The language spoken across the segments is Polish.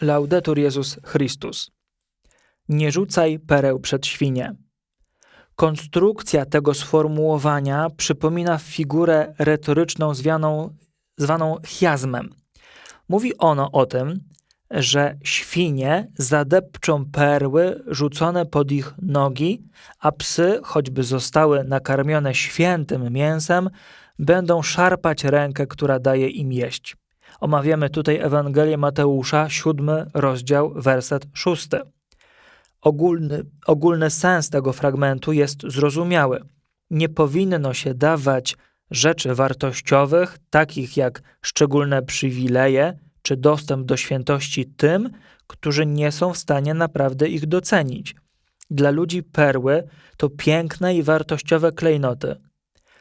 Laudetur Jezus Chrystus. Nie rzucaj pereł przed świnie. Konstrukcja tego sformułowania przypomina figurę retoryczną zwaną, zwaną. Mówi ono o tym, że świnie zadepczą perły rzucone pod ich nogi, a psy, choćby zostały nakarmione świętym mięsem, będą szarpać rękę, która daje im jeść. Omawiamy tutaj Ewangelię Mateusza, siódmy rozdział, werset szósty. Ogólny, ogólny sens tego fragmentu jest zrozumiały. Nie powinno się dawać rzeczy wartościowych, takich jak szczególne przywileje czy dostęp do świętości tym, którzy nie są w stanie naprawdę ich docenić. Dla ludzi perły to piękne i wartościowe klejnoty.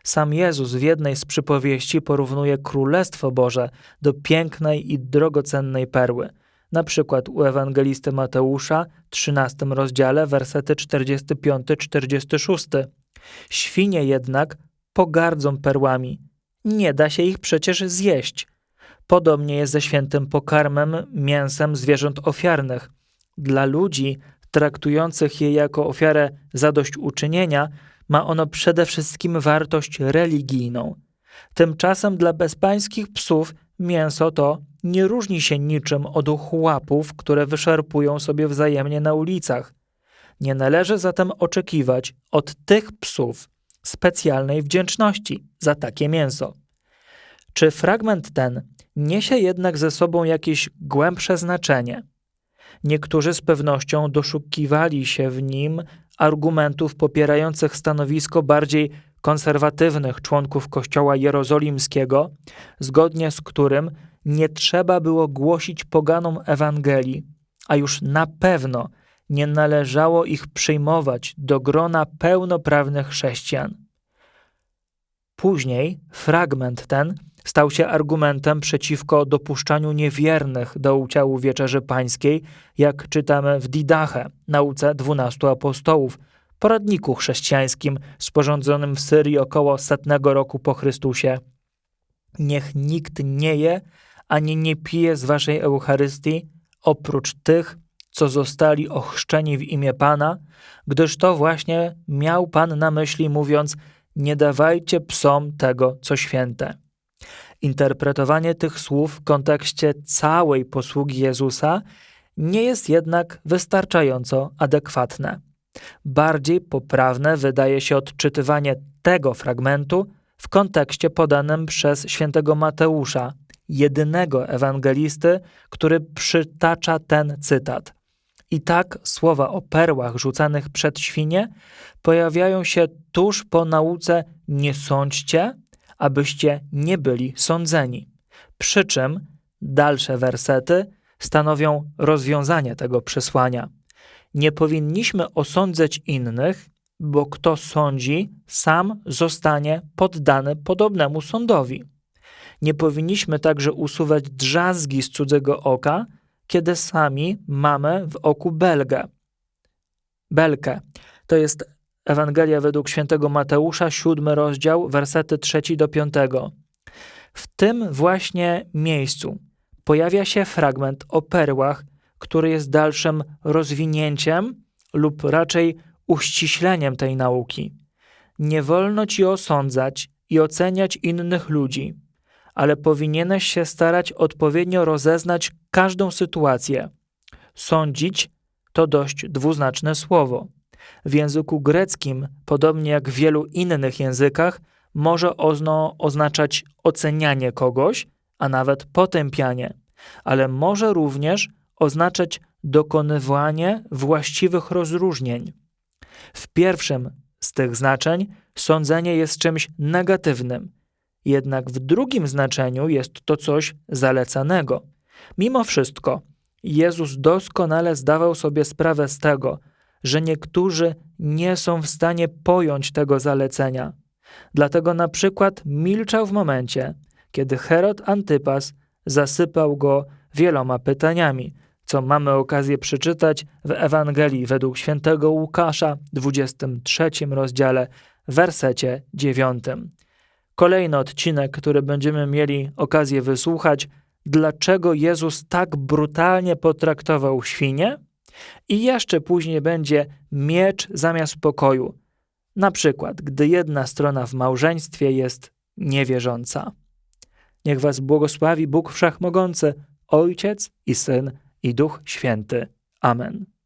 Sam Jezus w jednej z przypowieści porównuje Królestwo Boże do pięknej i drogocennej perły. Na przykład u ewangelisty Mateusza, 13 rozdziale, wersety 45-46. Świnie jednak pogardzą perłami. Nie da się ich przecież zjeść. Podobnie jest ze świętym pokarmem, mięsem zwierząt ofiarnych. Dla ludzi traktujących je jako ofiarę zadośćuczynienia, ma ono przede wszystkim wartość religijną. Tymczasem dla bezpańskich psów mięso to nie różni się niczym od chłapów, które wyszarpują sobie wzajemnie na ulicach. Nie należy zatem oczekiwać od tych psów specjalnej wdzięczności za takie mięso. Czy fragment ten niesie jednak ze sobą jakieś głębsze znaczenie? Niektórzy z pewnością doszukiwali się w nim argumentów popierających stanowisko bardziej konserwatywnych członków Kościoła Jerozolimskiego, zgodnie z którym nie trzeba było głosić poganom Ewangelii, a już na pewno nie należało ich przyjmować do grona pełnoprawnych chrześcijan. Później fragment ten stał się argumentem przeciwko dopuszczaniu niewiernych do udziału Wieczerzy Pańskiej, jak czytamy w Didache, nauce dwunastu apostołów, poradniku chrześcijańskim sporządzonym w Syrii około setnego roku po Chrystusie. Niech nikt nie je ani nie pije z waszej Eucharystii, oprócz tych, co zostali ochrzczeni w imię Pana, gdyż to właśnie miał Pan na myśli, mówiąc: Nie dawajcie psom tego, co święte. Interpretowanie tych słów w kontekście całej posługi Jezusa nie jest jednak wystarczająco adekwatne. Bardziej poprawne wydaje się odczytywanie tego fragmentu w kontekście podanym przez świętego Mateusza, jedynego ewangelisty, który przytacza ten cytat. I tak słowa o perłach rzucanych przed świnie pojawiają się tuż po nauce nie sądźcie, abyście nie byli sądzeni. Przy czym dalsze wersety stanowią rozwiązanie tego przesłania. Nie powinniśmy osądzać innych, bo kto sądzi, sam zostanie poddany podobnemu sądowi. Nie powinniśmy także usuwać drzazgi z cudzego oka, kiedy sami mamy w oku belgę. Belkę to jest Ewangelia według świętego Mateusza, siódmy rozdział, wersety trzeci do piątego. W tym właśnie miejscu pojawia się fragment o perłach, który jest dalszym rozwinięciem lub raczej uściśleniem tej nauki. Nie wolno ci osądzać i oceniać innych ludzi, ale powinieneś się starać odpowiednio rozeznać każdą sytuację. Sądzić to dość dwuznaczne słowo. W języku greckim, podobnie jak w wielu innych językach, może oznaczać ocenianie kogoś, a nawet potępianie, ale może również oznaczać dokonywanie właściwych rozróżnień. W pierwszym z tych znaczeń sądzenie jest czymś negatywnym, jednak w drugim znaczeniu jest to coś zalecanego. Mimo wszystko, Jezus doskonale zdawał sobie sprawę z tego, że niektórzy nie są w stanie pojąć tego zalecenia. Dlatego na przykład milczał w momencie, kiedy Herod Antypas zasypał go wieloma pytaniami, co mamy okazję przeczytać w Ewangelii według świętego Łukasza, 23 rozdziale, wersecie 9. Kolejny odcinek, który będziemy mieli okazję wysłuchać, dlaczego Jezus tak brutalnie potraktował świnie, i jeszcze później będzie miecz zamiast pokoju. Na przykład, gdy jedna strona w małżeństwie jest niewierząca. Niech was błogosławi Bóg Wszechmogący, Ojciec i Syn i Duch Święty. Amen.